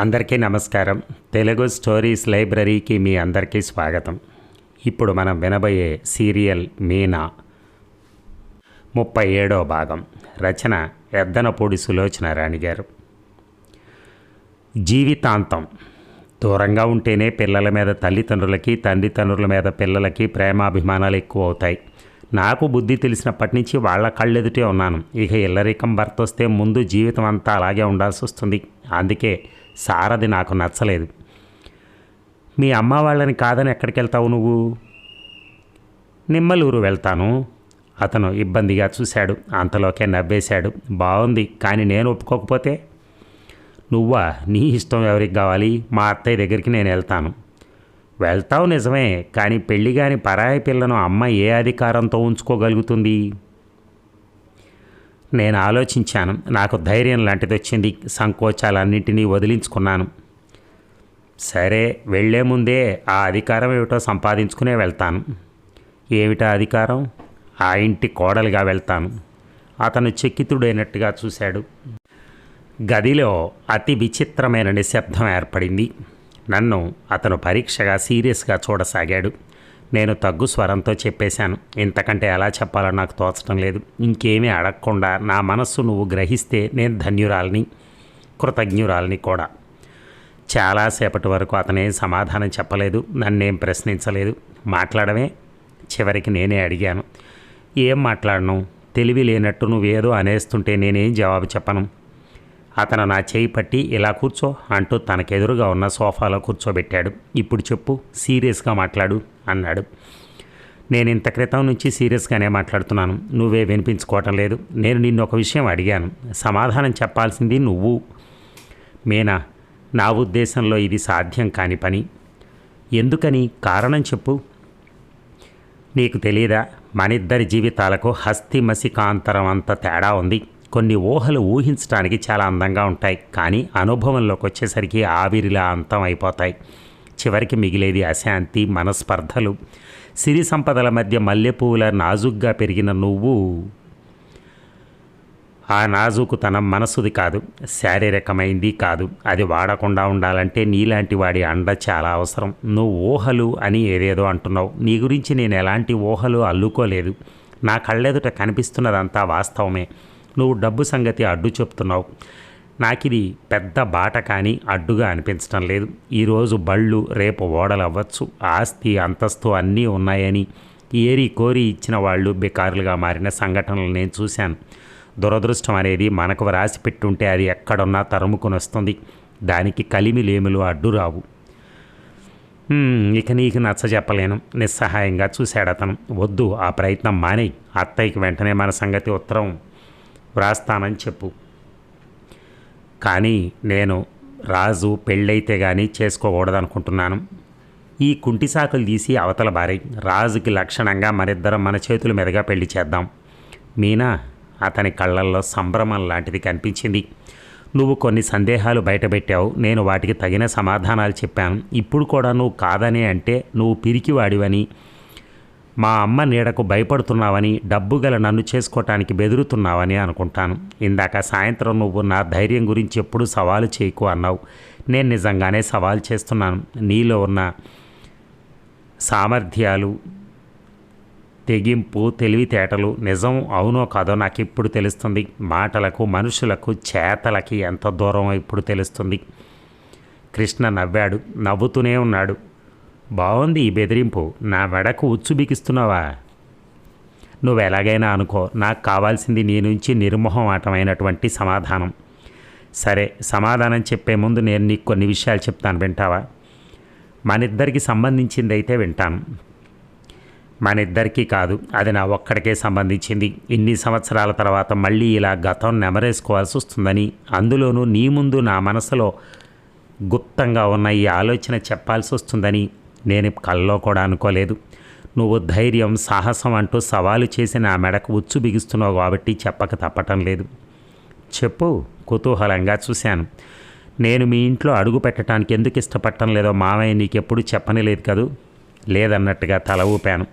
అందరికీ నమస్కారం. తెలుగు స్టోరీస్ లైబ్రరీకి మీ అందరికీ స్వాగతం. ఇప్పుడు మనం వినబోయే సీరియల్ మీనా. ముప్పై ఏడో భాగం. రచన ఎద్దనపూడి సులోచన రాణి గారు. జీవితాంతం. దూరంగా ఉంటేనే పిల్లల మీద తల్లిదండ్రులకి తండ్రితండ్రుల మీద పిల్లలకి ప్రేమాభిమానాలు ఎక్కువ అవుతాయి నాకు బుద్ధి తెలిసినప్పటి నుంచి వాళ్ళ కళ్ళెదుటే ఉన్నాను. ఇక ఇల్లరికం భర్త వస్తే ముందు జీవితం అంతా అలాగే ఉండాల్సి వస్తుంది అందుకే సారది నాకు నచ్చలేదు. మీ అమ్మ వాళ్ళని కాదని ఎక్కడికి వెళ్తావు నువ్వు? నిమ్మలూరు వెళ్తాను. అతను ఇబ్బందిగా చూశాడు. అంతలోకే నవ్వేశాడు. బాగుంది కానీ నేను ఒప్పుకోకపోతే? నువ్వా? నీ ఇష్టం ఎవరికి కావాలి? మా అత్తయ్య దగ్గరికి నేను వెళ్తాను. వెళ్తావు నిజమే కానీ పెళ్ళి కాని పరాయి పిల్లను అమ్మ ఏ అధికారంతో ఉంచుకోగలుగుతుంది? నేను ఆలోచించాను. నాకు ధైర్యం లాంటిది వచ్చింది. సంకోచాలన్నింటినీ వదిలించుకున్నాను. సరే వెళ్ళే ముందే ఆ అధికారం ఏమిటో సంపాదించుకునే వెళ్తాను. ఏమిటా అధికారం? ఆ ఇంటి కోడలుగా వెళ్తాను. అతను చెక్కితుడైనట్టుగా చూశాడు. గదిలో అతి విచిత్రమైన నిశ్శబ్దం ఏర్పడింది. నన్ను అతను పరీక్షగా సీరియస్గా చూడసాగాడు. నేను తగ్గు స్వరంతో చెప్పేశాను. ఇంతకంటే ఎలా చెప్పాలో నాకు తోచడం లేదు. ఇంకేమీ అడగకుండా నా మనస్సు నువ్వు గ్రహిస్తే నేను ధన్యురాలని కృతజ్ఞురాలని కూడా. చాలాసేపటి వరకు అతనే సమాధానం చెప్పలేదు నన్నేం ప్రశ్నించలేదు. మాట్లాడమే? చివరికి నేనే అడిగాను. ఏం మాట్లాడను? తెలివి లేనట్టు నువ్వేదో అనేస్తుంటే నేనేం జవాబు చెప్పను? అతను నా చేయి పట్టి ఇలా కూర్చో అంటూ తనకెదురుగా ఉన్న సోఫాలో కూర్చోబెట్టాడు. ఇప్పుడు చెప్పు సీరియస్గా మాట్లాడు అన్నాడు. నేను ఇంత క్రితం నుంచి సీరియస్గానే మాట్లాడుతున్నాను. నువ్వే వినిపించుకోవటం లేదు. నేను నిన్ను ఒక విషయం అడిగాను. సమాధానం చెప్పాల్సింది నువ్వు. మీనా నా ఉద్దేశంలో ఇది సాధ్యం కాని పని. ఎందుకని? కారణం చెప్పు. నీకు తెలియదా మనిద్దరి జీవితాలకు హస్తి మసికాంతరం అంత తేడా ఉంది. కొన్ని ఊహలు ఊహించడానికి చాలా అందంగా ఉంటాయి కానీ అనుభవంలోకి వచ్చేసరికి ఆవిరిలా అంతం అయిపోతాయి. చివరికి మిగిలేది అశాంతి మనస్పర్ధలు. సిరి సంపదల మధ్య మల్లెపూల నాజుగ్గా పెరిగిన నువ్వు. ఆ నాజుకుతనం మనసుది కాదు శారీరకమైంది కాదు. అది వాడకుండా ఉండాలంటే నీలాంటి వాడి అండ చాలా అవసరం. నువ్వు ఊహలు అని ఏదేదో అంటున్నావు. నీ గురించి నేను ఎలాంటి ఊహలు అల్లుకోలేదు. నా కళ్ళెదుట కనిపిస్తున్నదంతా వాస్తవమే. నువ్వు డబ్బు సంగతి అడ్డు చెప్తున్నావు. నాకు ఇది పెద్ద బాట కానీ అడ్డుగా అనిపించడం లేదు. ఈరోజు బళ్ళు రేపు ఓడలు అవ్వచ్చు ఆస్తి అంతస్తు అన్నీ ఉన్నాయని ఏరి కోరి ఇచ్చిన వాళ్ళు బెకారులుగా మారిన సంఘటనలు నేను చూశాను. దురదృష్టం అనేది మనకు రాసి పెట్టుంటే అది ఎక్కడున్నా తరుముకుని వస్తుంది. దానికి కలిమి లేములు అడ్డు రావు. ఇక నీకు నచ్చ చెప్పలేను. నిస్సహాయంగా చూశాడు అతను వద్దు ఆ ప్రయత్నం మానేయి. అత్తయ్యకి వెంటనే మన సంగతి ఉత్తరం వ్రాస్తానని చెప్పు. కానీ నేను రాజు పెళ్ళైతే కానీ చేసుకోకూడదనుకుంటున్నాను. ఈ కుంటి సాకులు తీసి అవతల బారై రాజుకి లక్షణంగా మనిద్దరం మన చేతుల మీదుగా పెళ్ళి చేద్దాం. మీనా అతని కళ్ళల్లో సంభ్రమం లాంటిది కనిపించింది. నువ్వు కొన్ని సందేహాలు బయటపెట్టావు. నేను వాటికి తగిన సమాధానాలు చెప్పాను. ఇప్పుడు కూడా నువ్వు కాదనే అంటే నువ్వు పిరికివాడివని మా అమ్మ నీడకు భయపడుతున్నావని డబ్బు గల నన్ను చేసుకోవటానికి బెదురుతున్నావని అనుకుంటాను. ఇందాక సాయంత్రం నువ్వు నా ధైర్యం గురించి ఎప్పుడు సవాలు చేయకు అన్నావు. నేను నిజంగానే సవాల్ చేస్తున్నాను. నీలో ఉన్న సామర్థ్యాలు తెగింపు తెలివితేటలు నిజం అవునో కాదో నాకు ఇప్పుడు తెలుస్తుంది. మాటలకు మనుషులకు చేతలకి ఎంత దూరం ఇప్పుడు తెలుస్తుంది. కృష్ణ నవ్వాడు. నవ్వుతూనే ఉన్నాడు. బాగుంది ఈ బెదిరింపు. నా వెడకు ఉచ్చు బిగిస్తున్నావా? నువ్వు ఎలాగైనా అనుకో నాకు కావాల్సింది నీ నుంచి నిర్మోహమాటమైనటువంటి సమాధానం. సరే సమాధానం చెప్పే ముందు నేను నీకు కొన్ని విషయాలు చెప్తాను వింటావా? మనిద్దరికి సంబంధించింది అయితే వింటాను. మనిద్దరికీ కాదు అది నా ఒక్కడికే సంబంధించింది. ఇన్ని సంవత్సరాల తర్వాత మళ్ళీ ఇలా గతం నెమరేసుకోవాల్సి వస్తుందని అందులోనూ నీ ముందు నా మనసులో గుప్తంగా ఉన్న ఈ ఆలోచన చెప్పాల్సి వస్తుందని నేను కల్లో కూడా అనుకోలేదు. నువ్వు ధైర్యం సాహసం అంటూ సవాలు చేసి నా మెడకు ఉచ్చు బిగిస్తున్నావు కాబట్టి చెప్పక తప్పటం లేదు. చెప్పు కుతూహలంగా చూశాను. నేను మీ ఇంట్లో అడుగు పెట్టడానికి ఎందుకు ఇష్టపడటం లేదో మామయ్య నీకెప్పుడు చెప్పని లేదు కదూ? లేదన్నట్టుగా తల ఊపాను.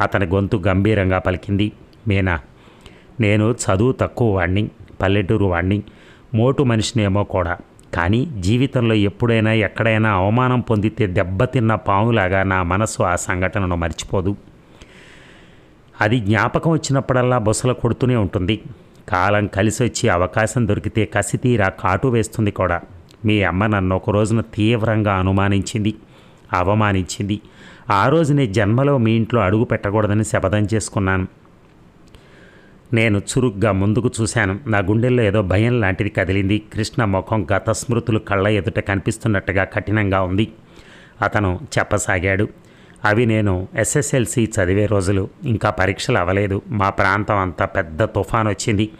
అతని గొంతు గంభీరంగా పలికింది. మీనా నేను చదువు తక్కువ వాణ్ణి పల్లెటూరు వాణ్ణి మోటు మనిషినేమో కూడా. కానీ జీవితంలో ఎప్పుడైనా ఎక్కడైనా అవమానం పొందితే దెబ్బతిన్న పాములాగా నా మనసు ఆ సంఘటనను మర్చిపోదు. అది జ్ఞాపకం వచ్చినప్పుడల్లా బుసలు కొడుతూనే ఉంటుంది. కాలం కలిసి వచ్చి అవకాశం దొరికితే కసితీరా కాటు వేస్తుంది కూడా. మీ అమ్మ నన్ను ఒక రోజున తీవ్రంగా అనుమానించింది అవమానించింది. ఆ రోజునే జన్మలో మీ ఇంట్లో అడుగు పెట్టకూడదని శపథం చేసుకున్నాను. నేను చురుగ్గా ముందుకు చూశాను. నా గుండెల్లో ఏదో భయం లాంటిది కదిలింది. కృష్ణ ముఖం గత స్మృతులు కళ్ళ ఎదుట కనిపిస్తున్నట్టుగా కఠినంగా ఉంది. అతను చెప్పసాగాడు. అవి నేను ఎస్ఎస్ఎల్సి చదివే రోజులు. ఇంకా పరీక్షలు అవ్వలేదు. మా ప్రాంతం అంతా పెద్ద తుఫాన్ వచ్చింది.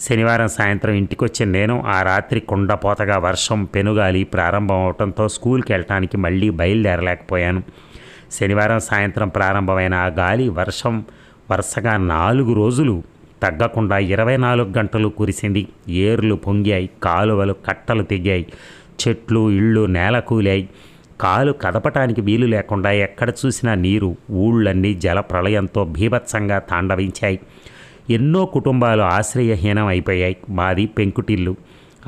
శనివారం సాయంత్రం ఇంటికి వచ్చిన నేను ఆ రాత్రి కుండపోతగా వర్షం పెనుగాలి ప్రారంభం అవడంతో స్కూల్కి వెళ్ళటానికి మళ్ళీ బయలుదేరలేకపోయాను. శనివారం సాయంత్రం ప్రారంభమైన ఆ గాలి వర్షం వరుసగా నాలుగు రోజులు తగ్గకుండా ఇరవై నాలుగు గంటలు కురిసింది. ఏర్లు పొంగాయి కాలువలు కట్టలు తెగాయి చెట్లు ఇళ్ళు నేల కూలాయి కాలు కదపటానికి వీలు లేకుండా ఎక్కడ చూసినా నీరు ఊళ్ళన్నీ జల ప్రళయంతో భీభత్సంగా తాండవించాయి. ఎన్నో కుటుంబాలు ఆశ్రయహీనం అయిపోయాయి. మాది పెంకుటిల్లు.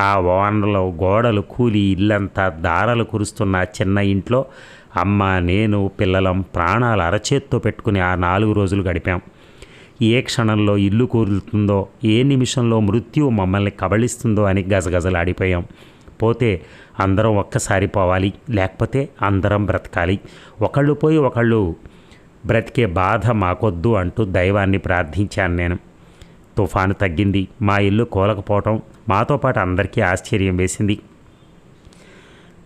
ఆ ఓనలో గోడలు కూలి ఇల్లంతా దారలు కురుస్తున్న చిన్న ఇంట్లో అమ్మ నేను పిల్లలం ప్రాణాలు అరచేత్తో పెట్టుకుని ఆ నాలుగు రోజులు గడిపాం. ఏ క్షణంలో ఇల్లు కూరుతుందో ఏ నిమిషంలో మృత్యు మమ్మల్ని కబళిస్తుందో అని గజగజలాడిపోయాం. పోతే అందరం ఒక్కసారి పోవాలి లేకపోతే అందరం బ్రతకాలి. ఒకళ్ళు పోయి ఒకళ్ళు బ్రతికే బాధ మాకొద్దు అంటూ దైవాన్ని ప్రార్థించాను నేను. తుఫాను తగ్గింది మా ఇల్లు కూలకపోవటం మాతో పాటు అందరికీ ఆశ్చర్యం వేసింది.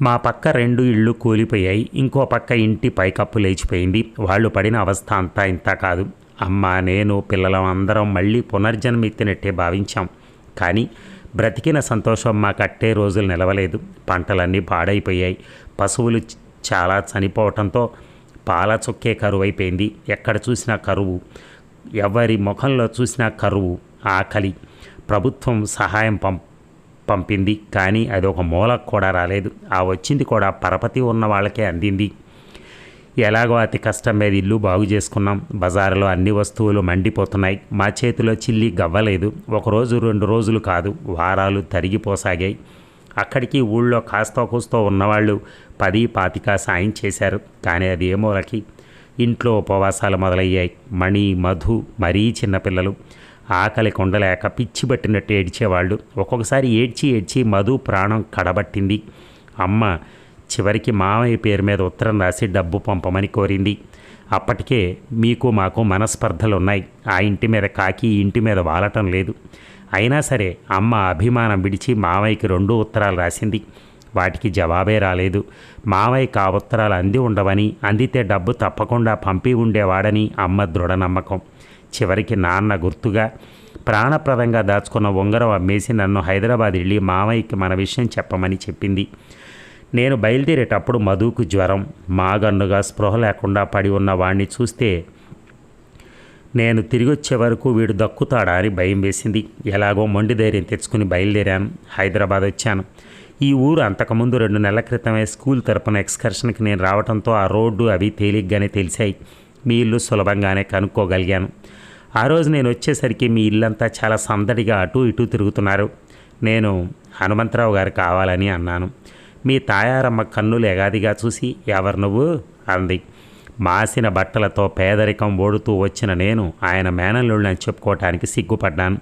మా పక్క రెండు ఇళ్ళు కూలిపోయాయి ఇంకో పక్క ఇంటి పైకప్పు లేచిపోయింది. వాళ్ళు పడిన అవస్థ అంతా ఇంత కాదు. అమ్మ నేను పిల్లలం అందరం మళ్ళీ పునర్జన్మెత్తినట్టే భావించాం. కానీ బ్రతికిన సంతోషం మా కట్టే రోజులు నిలవలేదు. పంటలన్నీ పాడైపోయాయి. పశువులు చాలా చనిపోవటంతో పాల చుక్కే కరువైపోయింది. ఎక్కడ చూసినా కరువు. ఎవరి ముఖంలో చూసినా కరువు. ఆకలి. ప్రభుత్వం సహాయం పం పంపింది. కానీ అది ఒక మూలకు కూడా రాలేదు. ఆ వచ్చింది కూడా పరపతి ఉన్న వాళ్ళకే అందింది. ఎలాగో అతి కష్టం మీద ఇల్లు బాగు చేసుకున్నాం. బజారులో అన్ని వస్తువులు మండిపోతున్నాయి. మా చేతిలో చిల్లి గవ్వలేదు. ఒకరోజు రెండు రోజులు కాదు. వారాలు తరిగిపోసాగాయి. అక్కడికి ఊళ్ళో కాస్తో కూస్తో ఉన్నవాళ్ళు పది పాతిక సాయం చేశారు. కానీ అది ఏమోలకి ఇంట్లో ఉపవాసాలు మొదలయ్యాయి. మణి మధు మరీ చిన్నపిల్లలు ఆకలి కొండలేక పిచ్చి పట్టినట్టు ఏడ్చేవాళ్ళు. ఒక్కొక్కసారి ఏడ్చి ఏడ్చి మధు ప్రాణం కడబట్టింది. అమ్మ చివరికి మామయ్య పేరు మీద ఉత్తరం రాసి డబ్బు పంపమని కోరింది. అప్పటికే మీకు మాకు మనస్పర్ధలు ఉన్నాయి ఆ ఇంటి మీద కాకి ఈ ఇంటి మీద వాలటం లేదు. అయినా సరే అమ్మ అభిమానం విడిచి మామయ్యకి రెండు ఉత్తరాలు రాసింది. వాటికి జవాబే రాలేదు. మావయ్యకి ఆ ఉత్తరాలు అంది ఉండవని అందితే డబ్బు తప్పకుండా పంపి ఉండేవాడని అమ్మ దృఢ నమ్మకం చివరికి నాన్న గుర్తుగా ప్రాణప్రదంగా దాచుకున్న ఉంగరం అమ్మేసి నన్ను హైదరాబాద్ వెళ్ళి మావయ్యకి మన విషయం చెప్పమని చెప్పింది. నేను బయలుదేరేటప్పుడు మధుకు జ్వరం మాగన్నుగా స్పృహ లేకుండా పడి ఉన్న వాణ్ణి చూస్తే నేను తిరిగి వచ్చే వరకు వీడు దక్కుతాడా అని భయం వేసింది. ఎలాగో మొండి ధైర్యం తెచ్చుకుని బయలుదేరాను. హైదరాబాద్ వచ్చాను. ఈ ఊరు అంతకుముందు రెండు నెలల క్రితమే స్కూల్ తరపున ఎక్స్కర్షన్కి నేను రావడంతో ఆ రోడ్డు అవి తేలిగ్గానే తెలిసాయి. మీ ఇల్లు సులభంగానే కనుక్కోగలిగాను. ఆ రోజు నేను వచ్చేసరికి మీ ఇల్లంతా చాలా సందడిగా అటు ఇటు తిరుగుతున్నారు. నేను హనుమంతరావు గారు కావాలని అన్నాను. మీ తాయారమ్మ కన్నులు ఎగాదిగా చూసి ఎవరు నువ్వు? అంది. మాసిన బట్టలతో పేదరికం ఓడుతూ వచ్చిన నేను ఆయన మేనల్లుళ్ళని చెప్పుకోవటానికి సిగ్గుపడ్డాను.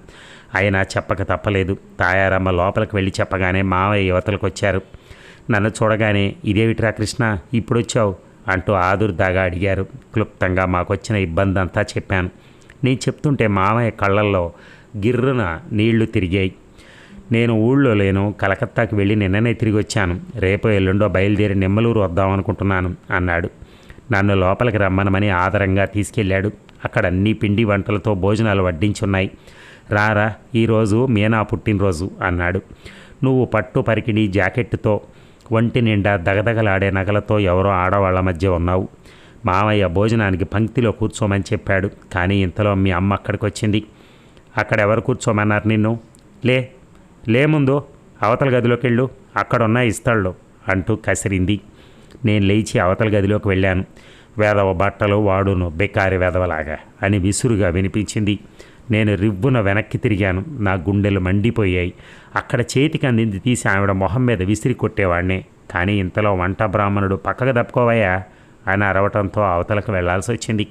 ఆయన చెప్పక తప్పలేదు. తాయారమ్మ లోపలికి వెళ్ళి చెప్పగానే మావయ్య యువతలకు వచ్చారు. నన్ను చూడగానే ఇదేమిట్రా కృష్ణ? ఇప్పుడొచ్చావు? అంటూ ఆదుర్దాగా అడిగారు. క్లుప్తంగా మాకొచ్చిన ఇబ్బంది అంతా చెప్పాను. నేను చెప్తుంటే మామయ్య కళ్ళల్లో గిర్రున నీళ్ళు తిరిగాయి. నేను ఊళ్ళో లేను కలకత్తాకి వెళ్ళి నిన్ననే తిరిగి వచ్చాను. రేపు ఎల్లుండో బయలుదేరి నిమ్మలూరు వద్దాం అనుకుంటున్నాను అన్నాడు. నన్ను లోపలికి రమ్మనమని ఆదరంగా తీసుకెళ్ళాడు. అక్కడ అన్ని పిండి వంటలతో భోజనాలు వడ్డించున్నాయి. రారా ఈరోజు మీనా పుట్టినరోజు అన్నాడు. నువ్వు పట్టు పరికిణి జాకెట్తో ఒంటి నిండా దగదగలాడే నగలతో ఎవరో ఆడవాళ్ళ మధ్య ఉన్నావు. మామయ్య భోజనానికి పంక్తిలో కూర్చోమని చెప్పాడు. కానీ ఇంతలో మీ అమ్మ అక్కడికి వచ్చింది అక్కడ ఎవరు కూర్చోమన్నారు నిన్ను? లే లేముందో అవతల గదిలోకి వెళ్ళు అక్కడున్న ఇస్తాళ్ళు అంటూ కసిరింది. నేను లేచి అవతల గదిలోకి వెళ్ళాను. వేదవ బట్టలు వాడును బెకారి వెదవలాగా అని విసురుగా వినిపించింది. నేను రివ్వున వెనక్కి తిరిగాను. నా గుండెలు మండిపోయాయి. అక్కడ చేతికి అందింది తీసి ఆవిడ మొహం మీద విసిరి కొట్టేవాడిని. కానీ ఇంతలో వంట బ్రాహ్మణుడు పక్కకు దప్పుకోవయ్యా అని అరవటంతో అవతలకు వెళ్ళాల్సి వచ్చింది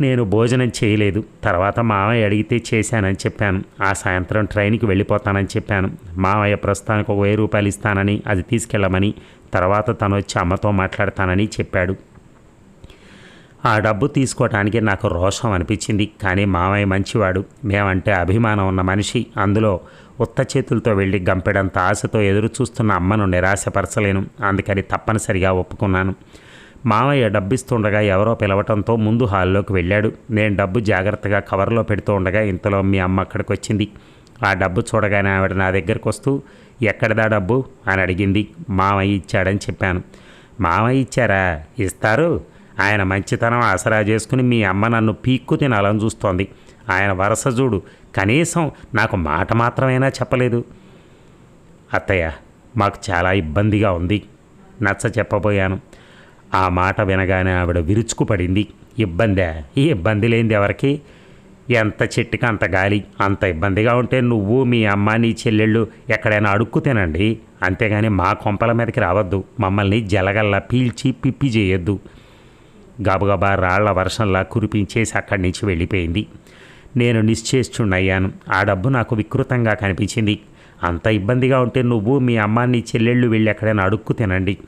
నేను భోజనం చేయలేదు. తర్వాత మామయ్య అడిగితే చేశానని చెప్పాను. ఆ సాయంత్రం ట్రైన్కి వెళ్ళిపోతానని చెప్పాను. మామయ్య ప్రస్తుతానికి ఒక వెయ్యి రూపాయలు ఇస్తానని అది తీసుకెళ్ళమని తర్వాత తను వచ్చి అమ్మతో మాట్లాడతానని చెప్పాడు. ఆ డబ్బు తీసుకోవటానికి నాకు రోషం అనిపించింది కానీ మామయ్య మంచివాడు. మేమంటే అభిమానం ఉన్న మనిషి. అందులో ఉత్త చేతులతో వెళ్ళి గంపెడంత ఆశతో ఎదురు చూస్తున్న అమ్మను నిరాశపరచలేను. అందుకని తప్పనిసరిగా ఒప్పుకున్నాను. మామయ్య డబ్బిస్తుండగా ఎవరో పిలవటంతో ముందు హాల్లోకి వెళ్ళాడు. నేను డబ్బు జాగ్రత్తగా కవర్లో పెడుతూ ఉండగా ఇంతలో మీ అమ్మ అక్కడికి వచ్చింది ఆ డబ్బు చూడగానే ఆవిడ నా దగ్గరకు వస్తూ ఎక్కడిదా డబ్బు? అని అడిగింది. మామయ్య ఇచ్చాడని చెప్పాను. మామయ్య ఇచ్చారా? ఇస్తారు. ఆయన మంచితనం ఆసరా చేసుకుని మీ అమ్మ నన్ను పీక్కు తినాలని చూస్తోంది. ఆయన వరస చూడు. కనీసం నాకు మాట మాత్రమైనా చెప్పలేదు. అత్తయ్య మాకు చాలా ఇబ్బందిగా ఉంది. నచ్చ చెప్పబోయాను. ఆ మాట వినగానే ఆవిడ విరుచుకుపడింది. ఇబ్బందా ఈ ఇబ్బంది లేనిది ఎవరికి? ఎంత చెట్టుకి అంత గాలి అంత ఇబ్బందిగా ఉంటే నువ్వు మీ అమ్మ నీ చెల్లెళ్ళు ఎక్కడైనా అడుక్కు తినండి. అంతేగాని మా కొంపల మీదకి రావద్దు. మమ్మల్ని జలగల్లా పీల్చి పిప్పి చేయొద్దు గబగబా రాళ్ళ వర్షంలా కురిపించేసి అక్కడి నుంచి వెళ్ళిపోయింది. నేను నిశ్చేష్చుండయ్యాను ఆ డబ్బు నాకు వికృతంగా కనిపించింది. అంత ఇబ్బందిగా ఉంటే నువ్వు మీ అమ్మ నీ చెల్లెళ్ళు వెళ్ళి ఎక్కడైనా అడుక్కు తినండి.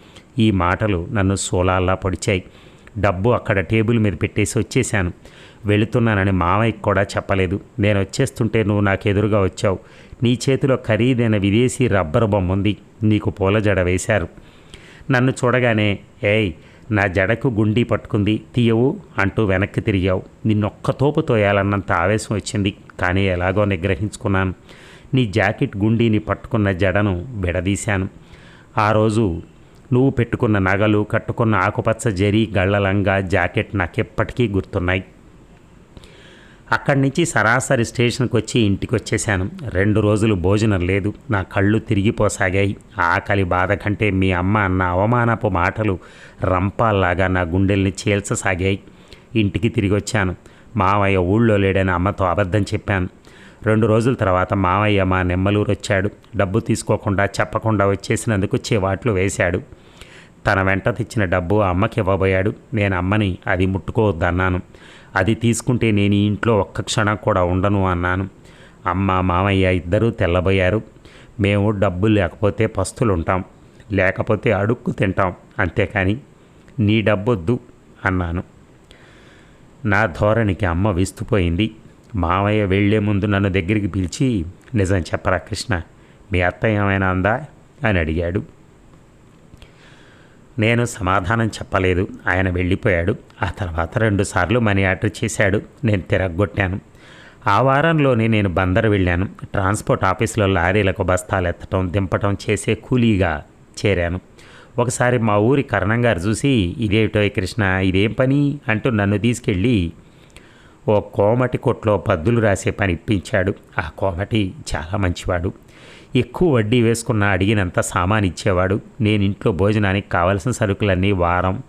ఈ మాటలు నన్ను సోలాల్లా పొడిచాయి. డబ్బు అక్కడ టేబుల్ మీద పెట్టేసి వచ్చేశాను. వెళుతున్నానని మామయ్యకి కూడా చెప్పలేదు. నేను వచ్చేస్తుంటే నువ్వు నాకు ఎదురుగా వచ్చావు. నీ చేతిలో ఖరీదైన విదేశీ రబ్బరు బొమ్మ ఉంది. నీకు పూల జడ వేశారు. నన్ను చూడగానే ఏయ్ నా జడకు గుండీ పట్టుకుంది. తీయవు అంటూ వెనక్కి తిరిగావు. నిన్నొక్క తోపు తోయాలన్నంత ఆవేశం వచ్చింది. కానీ ఎలాగో నిగ్రహించుకున్నాను. నీ జాకెట్ గుండీని పట్టుకున్న జడను విడదీశాను. ఆ రోజు నువ్వు పెట్టుకున్న నగలు కట్టుకున్న ఆకుపచ్చ జరీ గళ్ళలంగా జాకెట్ నాకెప్పటికీ గుర్తున్నాయి. అక్కడి నుంచి సరాసరి స్టేషన్కి వచ్చి ఇంటికి వచ్చేసాను రెండు రోజులు భోజనం లేదు. నా కళ్ళు తిరిగిపోసాగాయి. ఆకలి బాధ కంటే మీ అమ్మ అన్న అవమానపు మాటలు రంపాల్లాగా నా గుండెల్ని చీల్చసాగాయి. ఇంటికి తిరిగి వచ్చాను మావయ్య ఊళ్ళో లేడని అమ్మతో అబద్ధం చెప్పాను. రెండు రోజుల తర్వాత మావయ్య మా నెమ్మలూరు వచ్చాడు డబ్బు తీసుకోకుండా చెప్పకుండా వచ్చేసినందుకు చివాట్లు వేశాడు. తన వెంట తెచ్చిన డబ్బు అమ్మకి ఇవ్వబోయాడు. నేను అమ్మని అది ముట్టుకోవద్దన్నాను. అది తీసుకుంటే నేను ఈ ఇంట్లో ఒక్క క్షణం కూడా ఉండను అన్నాను. అమ్మ మామయ్య ఇద్దరూ తెల్లబోయారు. మేము డబ్బు లేకపోతే పస్తులు ఉంటాం లేకపోతే అడుక్కు తింటాం. అంతేకాని నీ డబ్బొద్దు అన్నాను. నా ధోరణికి అమ్మ విస్తుపోయింది. మామయ్య వెళ్ళే ముందు నన్ను దగ్గరికి పిలిచి నిజం చెప్పరా కృష్ణ? మీ అత్త ఏమైనా అందా? అని అడిగాడు. నేను సమాధానం చెప్పలేదు. ఆయన వెళ్ళిపోయాడు. ఆ తర్వాత రెండుసార్లు మనీ ఆర్డర్ చేశాడు. నేను తిరగొట్టాను ఆ వారంలోనే నేను బందర్ వెళ్ళాను. ట్రాన్స్పోర్ట్ ఆఫీసులో లారీలకు బస్తాలు ఎత్తటం దింపటం చేసే కూలీగా చేరాను. ఒకసారి మా ఊరి కరణం గారు చూసి ఇదేమిటో కృష్ణ ఇదేం పని? అంటూ నన్ను తీసుకెళ్ళి ఓ కోమటి కొట్లో పద్దులు రాసే పని ఇప్పించాడు. ఆ కోమటి చాలా మంచివాడు. ఎక్కువ వడ్డీ వేసుకున్న అడిగినంత సామాన్ ఇచ్చేవాడు. నేను ఇంట్లో భోజనానికి కావలసిన సరుకులన్నీ వారం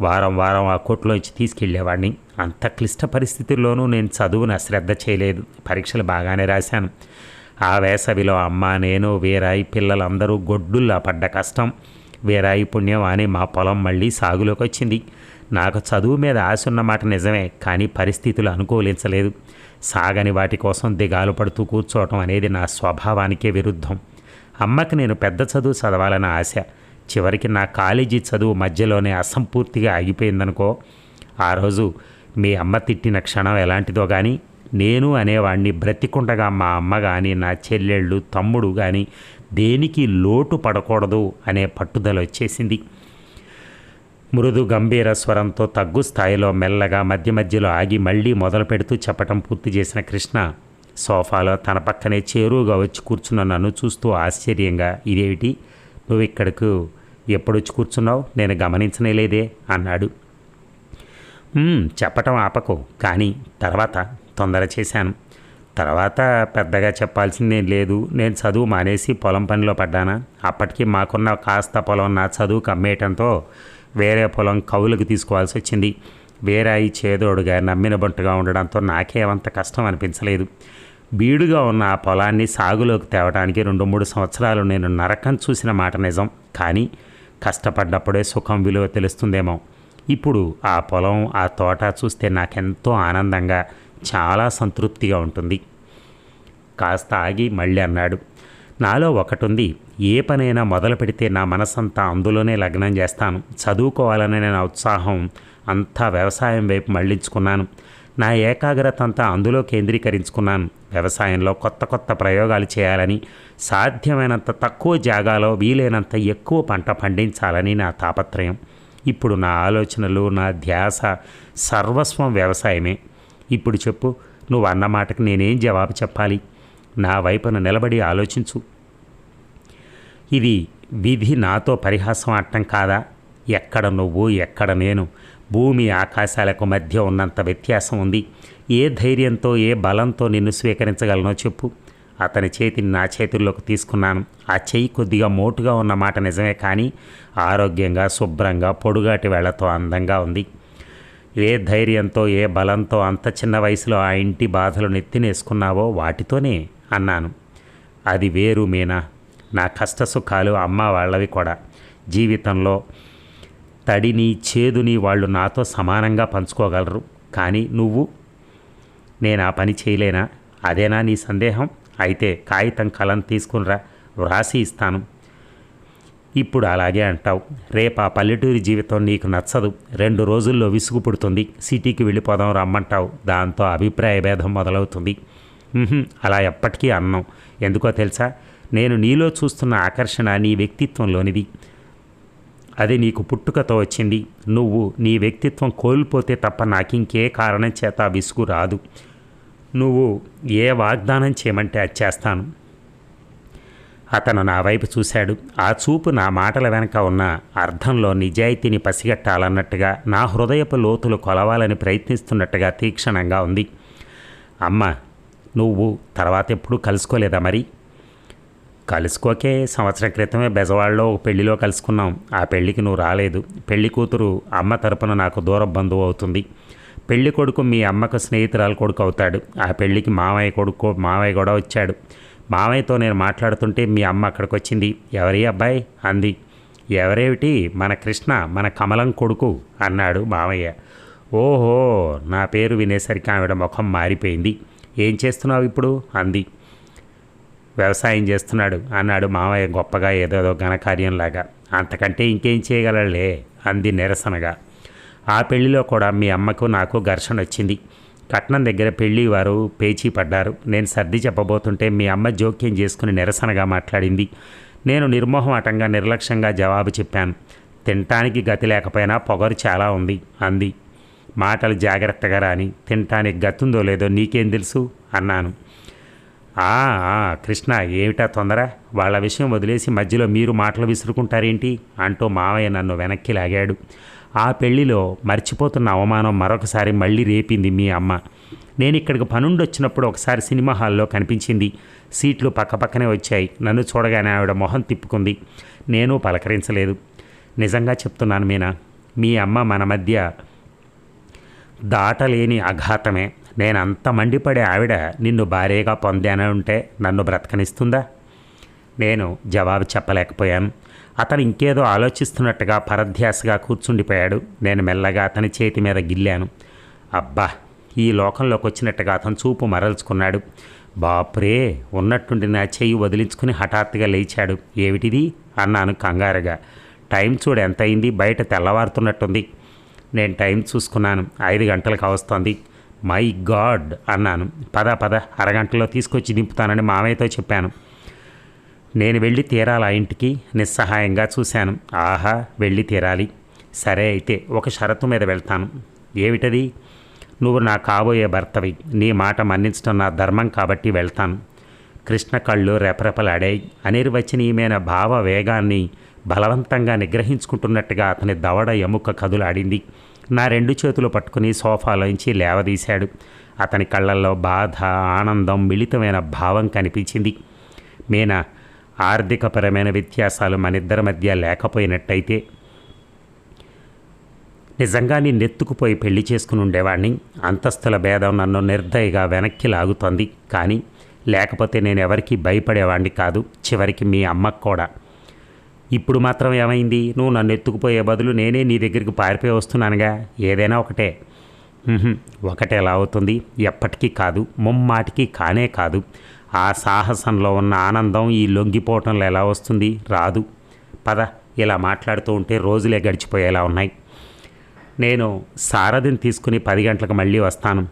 వారం వారం ఆ కొట్లోంచి తీసుకెళ్ళేవాడిని అంత క్లిష్ట పరిస్థితుల్లోనూ నేను చదువును అశ్రద్ధ చేయలేదు. పరీక్షలు బాగానే రాశాను. ఆ వేసవిలో అమ్మ నేను వీరాయి పిల్లలందరూ గొడ్డుల్లా పడ్డ కష్టం. వీరాయి పుణ్యం అని మా పొలం మళ్ళీ సాగులోకి వచ్చింది నాకు చదువు మీద ఆశ ఉన్నమాట నిజమే కానీ పరిస్థితులు అనుకూలించలేదు. సాగని వాటి కోసం దిగాలు పడుతూ కూర్చోవటం అనేది నా స్వభావానికే విరుద్ధం. అమ్మకి నేను పెద్ద చదువు చదవాలని ఆశ. చివరికి నా కాలేజీ చదువు మధ్యలోనే అసంపూర్తిగా ఆగిపోయిందనుకో. ఆ రోజు మీ అమ్మ తిట్టిన క్షణం ఎలాంటిదో కానీ నేను అనేవాడిని బ్రతికుండగా మా అమ్మ కానీ నా చెల్లెళ్ళు తమ్ముడు కానీ దేనికి లోటు పడకూడదు అనే పట్టుదల వచ్చేసింది. మృదు గంభీర స్వరంతో తగ్గు స్థాయిలో మెల్లగా మధ్య మధ్యలో ఆగి మళ్ళీ మొదలు పెడుతూ చెప్పటం పూర్తి చేసిన కృష్ణ సోఫాలో తన పక్కనే చేరువుగా వచ్చి కూర్చున్న నన్ను చూస్తూ ఆశ్చర్యంగా ఇదేమిటి? నువ్వు ఇక్కడకు ఎప్పుడు వచ్చి కూర్చున్నావు? నేను గమనించనే లేదే అన్నాడు. చెప్పటం ఆపకు కానీ తర్వాత తొందర చేశాను. తర్వాత పెద్దగా చెప్పాల్సిందేం లేదు. నేను చదువు మానేసి పొలం పనిలో పడ్డానా? అప్పటికి మాకున్న కాస్త పొలం నా చదువుకు అమ్మేయటంతో వేరే పొలం కవులకు తీసుకోవాల్సి వచ్చింది. వేరాయి చేదోడుగా నమ్మిన బంటుగా ఉండడంతో నాకేమంత కష్టం అనిపించలేదు. బీడుగా ఉన్న ఆ పొలాన్ని సాగులోకి తేవడానికి రెండు మూడు సంవత్సరాలు నేను నరకం చూసిన మాట నిజం. కానీ కష్టపడ్డప్పుడే సుఖం విలువ తెలుస్తుందేమో. ఇప్పుడు ఆ పొలం ఆ తోట చూస్తే నాకెంతో ఆనందంగా చాలా సంతృప్తిగా ఉంటుంది. కాస్త ఆగి మళ్ళీ అన్నాడు. నాలో ఒకటుంది ఏ పనైనా మొదలు పెడితే నా మనసంతా అందులోనే లగ్నం చేస్తాను. చదువుకోవాలనే నా ఉత్సాహం అంతా వ్యవసాయం వైపు మళ్ళించుకున్నాను నా ఏకాగ్రత అంతా అందులో కేంద్రీకరించుకున్నాను. వ్యవసాయంలో కొత్త కొత్త ప్రయోగాలు చేయాలని సాధ్యమైనంత తక్కువ జాగాలో వీలైనంత ఎక్కువ పంట పండించాలని నా తాపత్రయం. ఇప్పుడు నా ఆలోచనలు నా ధ్యాస సర్వస్వం వ్యవసాయమే. ఇప్పుడు చెప్పు నువ్వు అన్న మాటకు నేనేం జవాబు చెప్పాలి? నా వైపున నిలబడి ఆలోచించు. ఇది విధి నాతో పరిహాసం ఆడటం కాదా? ఎక్కడ నువ్వు ఎక్కడ నేను? భూమి ఆకాశాలకు మధ్య ఉన్నంత వ్యత్యాసం ఉంది. ఏ ధైర్యంతో ఏ బలంతో నిన్ను స్వీకరించగలనో చెప్పు. అతని చేతిని నా చేతుల్లోకి తీసుకున్నాను. ఆ చెయ్యి కొద్దిగా మోటుగా ఉన్న మాట నిజమే కానీ ఆరోగ్యంగా శుభ్రంగా పొడుగాటి వేళ్ళతో అందంగా ఉంది. ఏ ధైర్యంతో ఏ బలంతో అంత చిన్న వయసులో ఆ ఇంటి బాధలు నెత్తినేసుకున్నావో వాటితోనే అన్నాను. అది వేరు మీనా. నా కష్ట సుఖాలు అమ్మ వాళ్ళవి కూడా. జీవితంలో తడిని చేదుని వాళ్ళు నాతో సమానంగా పంచుకోగలరు. కానీ నువ్వు నేను ఆ పని చేయలేనా? అదేనా నీ సందేహం? అయితే కాగితం కలం తీసుకునిరా వ్రాసి ఇస్తాను. ఇప్పుడు అలాగే అంటావు. రేపు ఆ పల్లెటూరి జీవితం నీకు నచ్చదు. రెండు రోజుల్లో విసుగు పుడుతుంది. సిటీకి వెళ్ళిపోదాం రమ్మంటావు. దాంతో అభిప్రాయ భేదం మొదలవుతుంది. అలా ఎప్పటికీ అన్నం. ఎందుకో తెలుసా? నేను నీలో చూస్తున్న ఆకర్షణ నీ వ్యక్తిత్వంలోనిది. అది నీకు పుట్టుకతో వచ్చింది. నువ్వు నీ వ్యక్తిత్వం కోల్పోతే తప్ప నాకింకే కారణం చేత విసుగు రాదు. నువ్వు ఏ వాగ్దానం చేయమంటే అది చేస్తాను. అతను నా వైపు చూశాడు. ఆ చూపు నా మాటల వెనక ఉన్న అర్థంలో నిజాయితీని పసిగట్టాలన్నట్టుగా నా హృదయపు లోతులు కొలవాలని ప్రయత్నిస్తున్నట్టుగా తీక్షణంగా ఉంది. అమ్మ నువ్వు తర్వాత ఎప్పుడూ కలుసుకోలేదా మరి? కలుసుకోకే సంవత్సరం క్రితమే బెజవాడలో ఒక పెళ్ళిలో కలుసుకున్నాం. ఆ పెళ్ళికి నువ్వు రాలేదు. పెళ్ళి కూతురు అమ్మ తరపున నాకు దూర బంధువు అవుతుంది. పెళ్ళి కొడుకు మీ అమ్మకు స్నేహితురాలు కొడుకు అవుతాడు. ఆ పెళ్ళికి మామయ్య కొడుకు మామయ్య కూడా వచ్చాడు. మామయ్యతో నేను మాట్లాడుతుంటే మీ అమ్మ అక్కడికి వచ్చింది ఎవరి అబ్బాయి? అంది. ఎవరేమిటి? మన కృష్ణ మన కమలం కొడుకు అన్నాడు మామయ్య. ఓహో నా పేరు వినేసరికి ఆవిడ ముఖం మారిపోయింది. ఏం చేస్తున్నావు ఇప్పుడు? అంది. వ్యవసాయం చేస్తున్నాడు అన్నాడు మామయ్య గొప్పగా ఏదేదో ఘనకార్యంలాగా. అంతకంటే ఇంకేం చేయగలలే అంది నిరసనగా. ఆ పెళ్ళిలో కూడా మీ అమ్మకు నాకు ఘర్షణ వచ్చింది. కట్నం దగ్గర పెళ్ళి వారు పేచీ పడ్డారు. నేను సర్ది చెప్పబోతుంటే మీ అమ్మ జోక్యం చేసుకుని నిరసనగా మాట్లాడింది. నేను నిర్మోహమాటంగా నిర్లక్ష్యంగా జవాబు చెప్పాను. తినటానికి గతి లేకపోయినా పొగరు చాలా ఉంది అంది. మాటలు జాగ్రత్తగా రాని తినటానికి గతుందో లేదో నీకేం తెలుసు? అన్నాను. కృష్ణ ఏమిటా తొందర? వాళ్ళ విషయం వదిలేసి మధ్యలో మీరు మాటలు విసురుకుంటారేంటి? అంటూ మావయ్య నన్ను వెనక్కి లాగాడు. ఆ పెళ్ళిలో మర్చిపోతున్న అవమానం మరొకసారి మళ్ళీ రేపింది మీ అమ్మ. నేను ఇక్కడికి పనుండి వచ్చినప్పుడు ఒకసారి సినిమా హాల్లో కనిపించింది. సీట్లు పక్కపక్కనే వచ్చాయి. నన్ను చూడగానే ఆవిడ మొహం తిప్పుకుంది. నేను పలకరించలేదు. నిజంగా చెప్తున్నాను మీనా మీ అమ్మ మన మధ్య దాటలేని అఘాతమే. నేనంత మండిపడే ఆవిడ నిన్ను భార్యగా పొందాను ఉంటే నన్ను బ్రతకనిస్తుందా? నేను జవాబు చెప్పలేకపోయాను. అతను ఇంకేదో ఆలోచిస్తున్నట్టుగా పరధ్యాసగా కూర్చుండిపోయాడు. నేను మెల్లగా అతని చేతి మీద గిల్లాను. అబ్బా ఈ లోకంలోకి వచ్చినట్టుగా అతను చూపు మరల్చుకున్నాడు. బాప్రే ఉన్నట్టుండి నా చెయ్యి వదిలించుకుని హఠాత్తుగా లేచాడు. ఏమిటిది? అన్నాను కంగారుగా. టైం చూడు ఎంత అయింది బయట తెల్లవారుతున్నట్టుంది. నేను టైం చూసుకున్నాను. ఐదు గంటలకు వస్తోంది మై గాడ్ అన్నాను. పద పద అరగంటలో తీసుకొచ్చి దింపుతానని మామయ్యతో చెప్పాను. నేను వెళ్ళి తీరాలి ఆ ఇంటికి నిస్సహాయంగా చూశాను. ఆహా వెళ్ళి తీరాలి. సరే అయితే ఒక షరతు మీద వెళ్తాను. ఏమిటది? నువ్వు నా కాబోయే భర్తవి. నీ మాట మన్నించడం నా ధర్మం కాబట్టి వెళ్తాను. కృష్ణ కళ్ళు రెపరెపలాడాయి. అనిర్వచనీయమైన భావ వేగాన్ని బలవంతంగా నిగ్రహించుకుంటున్నట్టుగా అతని దవడ ఎముక కదులాడింది. నా రెండు చేతులు పట్టుకుని సోఫాలోంచి లేవదీశాడు. అతని కళ్ళల్లో బాధ ఆనందం మిళితమైన భావం కనిపించింది. మీనా ఆర్థికపరమైన వ్యత్యాసాలు మన ఇద్దరి మధ్య లేకపోయినట్టయితే. నిజంగా నీ నెత్తుకుపోయి పెళ్ళి చేసుకుని ఉండేవాడిని అంతస్తుల భేదం నన్ను నిర్దయగా వెనక్కి లాగుతోంది. కానీ లేకపోతే నేను ఎవరికీ భయపడేవాడిని కాదు. చివరికి మీ అమ్మకు కూడా. ఇప్పుడు మాత్రం ఏమైంది? నువ్వు నన్ను ఎత్తుకుపోయే బదులు నేనే నీ దగ్గరికి పారిపోయి వస్తున్నానుగా. ఏదైనా ఒకటే. ఒకటే ఎలా అవుతుంది? ఎప్పటికీ కాదు ముమ్మాటికి కానే కాదు. ఆ సాహసంలో ఉన్న ఆనందం ఈ లొంగిపోవటంలో ఎలా వస్తుంది? రాదు. పద ఇలా మాట్లాడుతూ ఉంటే రోజులే గడిచిపోయేలా ఉన్నాయి. నేను సారథిని తీసుకుని పది గంటలకు మళ్ళీ వస్తాను.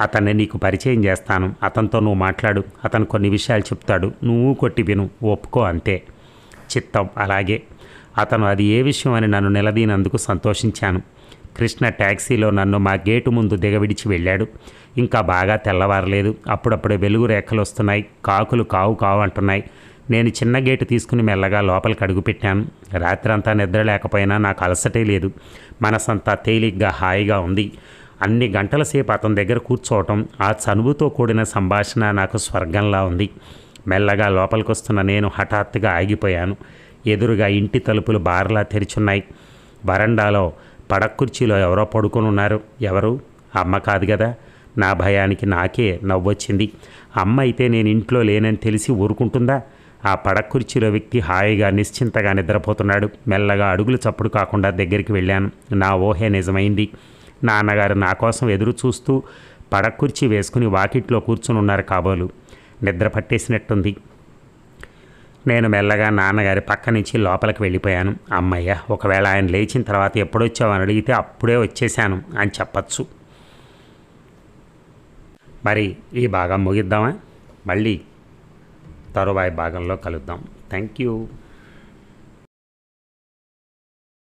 అతన్ని నీకు పరిచయం చేస్తాను. అతనితో నువ్వు మాట్లాడు. అతను కొన్ని విషయాలు చెప్తాడు. నువ్వు కొట్టి విను. ఒప్పుకో అంతే. చిత్తం. అలాగే అతను అది ఏ విషయం అని నన్ను నిలదీనందుకు సంతోషించాను. కృష్ణ ట్యాక్సీలో నన్ను మా గేటు ముందు దిగవిడిచి వెళ్ళాడు. ఇంకా బాగా తెల్లవారలేదు. అప్పుడప్పుడే వెలుగు రేఖలు వస్తున్నాయి. కాకులు కావు కావు అంటున్నాయి. నేను చిన్న గేటు తీసుకుని మెల్లగా లోపలికి అడుగుపెట్టాను రాత్రంతా నిద్ర లేకపోయినా నాకు అలసటే లేదు. మనసంతా తేలిగ్గా హాయిగా ఉంది. అన్ని గంటల సేపు అతని దగ్గర కూర్చోవటం ఆ చనువుతో కూడిన సంభాషణ నాకు స్వర్గంలా ఉంది. మెల్లగా లోపలికి వస్తున్న నేను హఠాత్తుగా ఆగిపోయాను. ఎదురుగా ఇంటి తలుపులు బార్లా తెరిచున్నాయి. వరండాలో పడక్కుర్చీలో ఎవరో పడుకొని ఉన్నారు ఎవరు? అమ్మ కాదు కదా నా భయానికి నాకే నవ్వొచ్చింది. అమ్మ అయితే నేను ఇంట్లో లేనని తెలిసి ఊరుకుంటుందా? ఆ పడకుర్చీలో వ్యక్తి హాయిగా నిశ్చింతగా నిద్రపోతున్నాడు. మెల్లగా అడుగులు చప్పుడు కాకుండా దగ్గరికి వెళ్ళాను. నా ఊహే నిజమైంది. నాన్నగారు నా కోసం ఎదురు చూస్తూ పడకుర్చీ వేసుకుని వాకిట్లో కూర్చుని ఉన్నారు కాబోలు. నిద్ర పట్టేసినట్టుంది. నేను మెల్లగా నాన్నగారి పక్క నుంచి లోపలికి వెళ్ళిపోయాను. అమ్మయ్య ఒకవేళ ఆయన లేచిన తర్వాత ఎప్పుడొచ్చావని అడిగితే అప్పుడే వచ్చేసాను అని చెప్పచ్చు. మరి ఈ భాగం ముగిద్దామా? మళ్ళీ తరువాయి భాగంలో కలుద్దాం. Thank you.